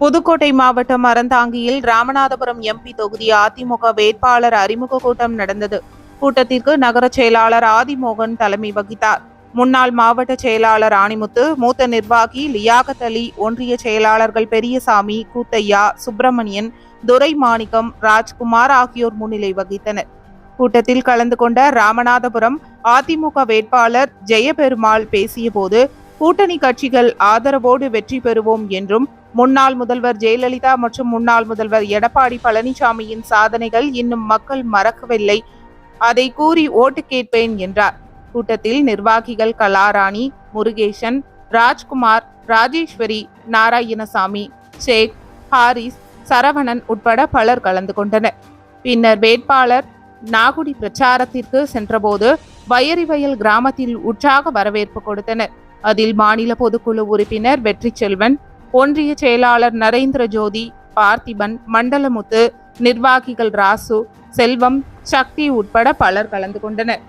புதுக்கோட்டை மாவட்டம் அறந்தாங்கியில் ராமநாதபுரம் எம்பி தொகுதி அதிமுக வேட்பாளர் அறிமுக கூட்டம் நடந்தது. கூட்டத்திற்கு நகர செயலாளர் ஆதிமோகன் தலைமை வகித்தார். முன்னாள் மாவட்ட செயலாளர் ஆணிமுத்து மூத்த நிர்வாகி லியாகத் அலி ஒன்றிய செயலாளர்கள் பெரியசாமி கூத்தையா சுப்பிரமணியன் துரை மாணிக்கம் ராஜ்குமார் ஆகியோர் முன்னிலை வகித்தனர். கூட்டத்தில் கலந்து கொண்ட ராமநாதபுரம் அதிமுக வேட்பாளர் ஜெயபெருமாள் பேசியபோது கூட்டணி கட்சிகள் ஆதரவோடு வெற்றி பெறுவோம் என்றும் முன்னாள் முதல்வர் ஜெயலலிதா மற்றும் முன்னாள் முதல்வர் எடப்பாடி பழனிசாமியின் சாதனைகள் இன்னும் மக்கள் மறக்கவில்லை. அதை கூறி ஓட்டு கேட்பேன் என்றார். கூட்டத்தில் நிர்வாகிகள் கலாராணி முருகேசன் ராஜ்குமார் ராஜேஸ்வரி நாராயணசாமி ஷேக் ஹாரிஸ் சரவணன் உட்பட பலர் கலந்து கொண்டனர். பின்னர் வேட்பாளர் நாகுடி பிரச்சாரத்திற்கு சென்றபோது வயறிவயல் கிராமத்தில் உற்சாக வரவேற்பு கொடுத்தனர். அதில் மாநில பொதுக்குழு உறுப்பினர் வெற்றி செல்வன் ஒன்றிய செயலாளர் நரேந்திர ஜோதி பார்த்திபன் மண்டலமுத்து நிர்வாகிகள் ராசு செல்வம் சக்தி உட்பட பலர் கலந்து கொண்டனர்.